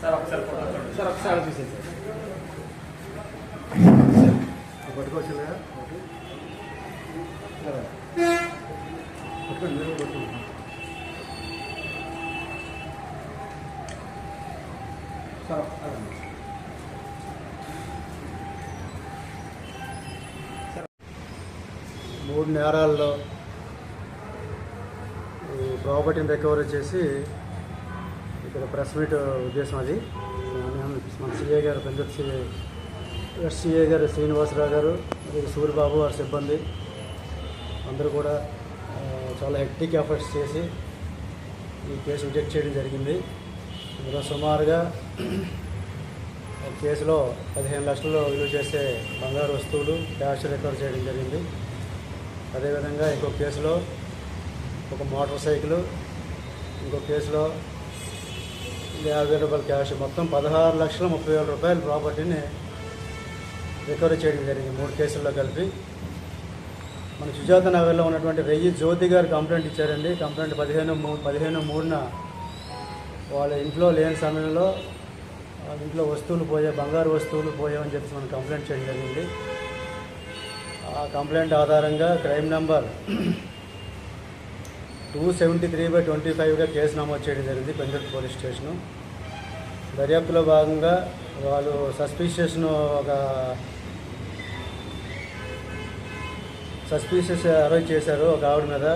Sir ఒకసారి చూసేది sir మూడు నేరాల్లో ఈ ప్రాపర్టీని రికవరీ చేసి ఇక్కడ ప్రెస్ మీట్ ఉద్దేశం అది. మన సిఏ గారు పెందర్ సిఏ ఎస్సీఏ గారు శ్రీనివాసరావు గారు మరియు సూర్యబాబు వారి సిబ్బంది. అందరూ కూడా చాలా హెక్టిక్ ఎఫర్ట్స్ చేసి ఈ కేసు రిజెక్ట్ చేయడం జరిగింది. ఇందులో సుమారుగా ఒక కేసులో పదిహేను లక్షలు విలువ చేసే బంగారు వస్తువులు క్యాష్ రికవర్ చేయడం జరిగింది. అదేవిధంగా ఇంకో కేసులో ఒక మోటార్ సైకిల్ ఇంకో కేసులో యాభై వేల రూపాయల క్యాష్. మొత్తం పదహారు లక్షల ముప్పై వేల రూపాయల ప్రాపర్టీని రికవరీ చేయడం జరిగింది మూడు కేసుల్లో కలిపి. మన సుజాత నగర్లో ఉన్నటువంటి వెయ్యి జ్యోతి గారు కంప్లైంట్ ఇచ్చారండి. కంప్లైంట్ పదిహేను మూ- పదిహేను మూడున వాళ్ళ ఇంట్లో లేని సమయంలో వాళ్ళ ఇంట్లో వస్తువులు పోయే బంగారు వస్తువులు పోయామని చెప్పి మనం కంప్లైంట్ చేయడం జరిగింది. ఆ కంప్లైంట్ ఆధారంగా crime number two seventy three by twenty ఫైవ్గా కేసు నమోదు చేయడం జరిగింది పెంజర్తి పోలీస్ స్టేషను. దర్యాప్తులో భాగంగా వాళ్ళు సస్పీషియస్ను ఒక సస్పీషియస్ అరెస్ట్ చేశారు ఒక ఆవిడ మీద.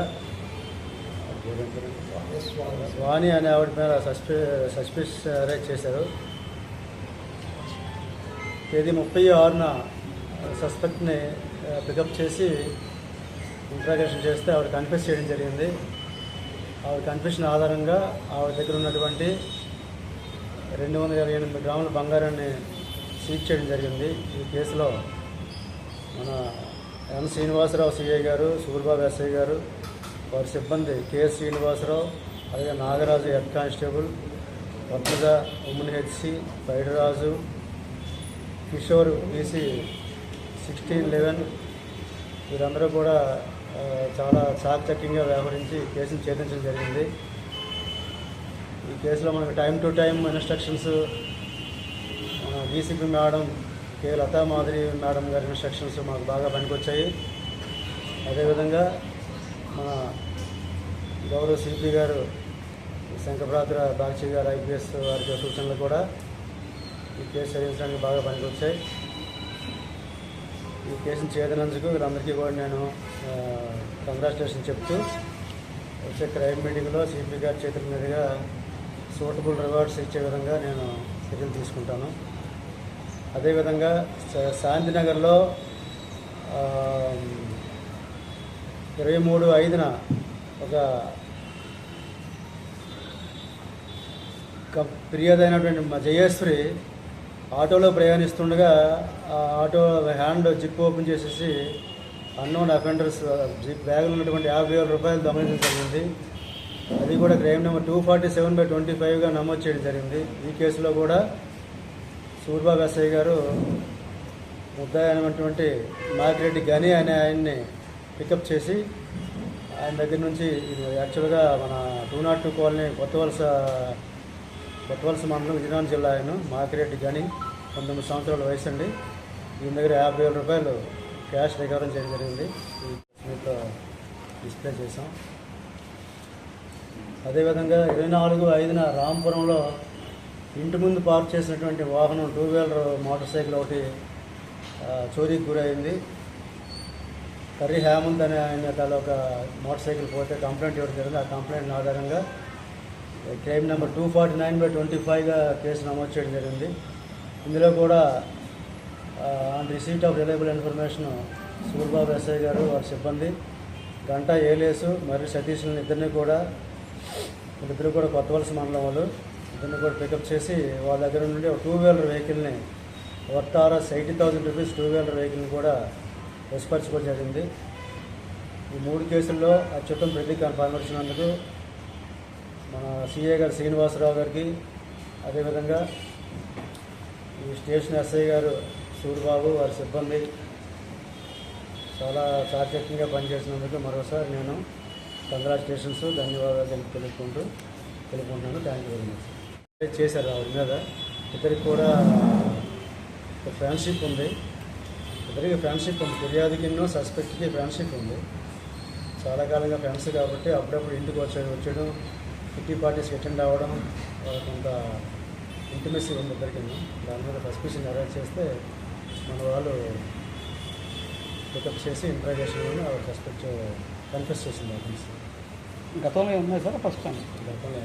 వాణి అనే ఆవిడ మీద సస్పీ సస్పీషియస్ అరెస్ట్ చేశారు. తేదీ ముప్పై ఆరున సస్పెక్ట్ని పికప్ చేసి ఇంట్రాగేషన్ చేస్తే ఆవిడ కన్ఫెస్ చేయడం జరిగింది. ఆవిడ కన్ఫ్యూషన్ ఆధారంగా ఆవిడ దగ్గర ఉన్నటువంటి రెండు వందల ఇరవై ఎనిమిది గ్రాముల బంగారాన్ని సీజ్ చేయడం జరిగింది. ఈ కేసులో మన ఎం. శ్రీనివాసరావు సిఐ గారు సూర్బాబు ఎస్ఐ గారు వారి సిబ్బంది కె. శ్రీనివాసరావు అలాగే నాగరాజు హెడ్ కానిస్టేబుల్ వర్మజ Oommen HC Paidaraju Kishore BC sixteen eleven వీరందరూ కూడా చాలా చాకచక్యంగా వ్యవహరించి కేసును ఛేదించడం జరిగింది. ఈ కేసులో మనకు టైం టు టైం ఇన్స్ట్రక్షన్స్ మన DCP madam K. Latha Madhuri madam గారి ఇన్స్ట్రక్షన్స్ మాకు బాగా పనికొచ్చాయి. అదేవిధంగా మన గౌరవ సిపి గారు శంకరభ్రాద్ర బాక్షి గారు ఐపీఎస్ వారి సూచనలు కూడా ఈ కేసు చేయించడానికి బాగా పనికొచ్చాయి. కేసును ఛేదనందుకు వీళ్ళందరికీ కూడా నేను కంగ్రాచులేషన్ చెప్తూ వచ్చే క్రైమ్ మీటింగ్లో సిపి గారి చేతుల మీదుగా సూటబుల్ రివార్డ్స్ ఇచ్చే విధంగా నేను చర్యలు తీసుకుంటాను. అదేవిధంగా శా- శాంతినగర్లో ఇరవై మూడు ఐదున ఒక కం- ఫిర్యాదు అయినటువంటి మా జయేశ్వరి ఆటోలో ప్రయాణిస్తుండగా ఆ ఆటో హ్యాండ్ జిప్ ఓపెన్ చేసేసి అన్నోన్ అఫెండర్స్ జిప్ బ్యాగులో ఉన్నటువంటి యాభై వేల రూపాయలు దొంగలించడం జరిగింది. అది కూడా crime number two forty seven by twenty ఫైవ్గా నమోదు చేయడం జరిగింది. ఈ కేసులో కూడా సూర్బాబు ఎస్ఐ గారు ముద్దాయి అనేటువంటి మాగిరెడ్డి గని అనే ఆయన్ని పికప్ చేసి ఆయన దగ్గర నుంచి ఇది యాక్చువల్గా మన టూ నాట్ టూ కాలనీ కొత్త వలస కొత్త మండలం విజయనగరం జిల్లా ఆయన మాకిరెడ్డి గని పంతొమ్మిది సంవత్సరాల వయసు అండి. ఈయన దగ్గర యాభై వేల రూపాయలు క్యాష్ రికవరీ చేయడం జరిగింది. ఈ మీతో డిస్ప్లే చేసాం అదేవిధంగా ఇరవై నాలుగు ఐదున రాంపురంలో ఇంటి ముందు పార్క్ చేసినటువంటి వాహనం టూ వీలర్ మోటార్ సైకిల్ ఒకటి చోరీకి గురైంది. కర్రీ హేమంత్ అనే ఆయన తల ఒక మోటార్ సైకిల్ పోతే కంప్లైంట్ ఇవ్వడం జరిగింది. ఆ కంప్లైంట్ ఆధారంగా crime number two forty nine by twenty ఫైవ్గా కేసు నమోదు చేయడం జరిగింది. ఇందులో కూడా on receipt of reliable information Surbabu SI గారు వారి సిబ్బంది గంటా ఏలేసు మరియు సతీష్ని ఇద్దరిని కూడా వీళ్ళిద్దరు కూడా కొత్త వలస మండలం వాళ్ళు ఇద్దరిని కూడా పికప్ చేసి వాళ్ళ దగ్గర నుండి ఒక టూ వీలర్ వెహికల్ని worth RS eighty thousand rupees two wheeler వెహికల్ని కూడా వసపరచుకోవడం జరిగింది. ఈ మూడు కేసుల్లో అత్యుత్తమ ప్రతి కనపరిచినందుకు మన సిఏ గారు శ్రీనివాసరావు గారికి అదేవిధంగా ఈ స్టేషన్ ఎస్ఐ గారు సూరిబాబు వారి సిబ్బంది చాలా చాకచక్యంగా పనిచేసినందుకు మరోసారి నేను కంగ్రాచులేషన్స్ ధన్యవాదాలు తెలుపుకుంటూ తెలుపుకుంటున్నాను. థ్యాంక్ యూ వెరీ మచ్ చేశారు ఆవిడ మీద? ఇద్దరికి కూడా ఒక ఫ్రెండ్షిప్ ఉంది. ఇద్దరికి ఫ్రెండ్షిప్ ఉంది. ఫిర్యాదుకిన్నో సస్పెక్ట్కి ఫ్రెండ్షిప్ ఉంది. చాలా కాలంగా ఫ్రెండ్స్ కాబట్టి అప్పుడప్పుడు ఇంటికి వచ్చాడు వచ్చాడు. కిట్టి పార్టీస్కి అటెండ్ అవ్వడం కొంత ఇంటిమెసీ ఉంది ఇద్దరికి దాని మీద సస్పెషన్ అరెస్ట్ చేస్తే మన వాళ్ళు పికప్ చేసి ఇంట్రాగేషన్ ఆవిడ సస్పెక్ట్ కన్ఫెస్ చేసింది గతంలో ఉన్నాయి సార్ ఫస్ట్ టైం గతంలో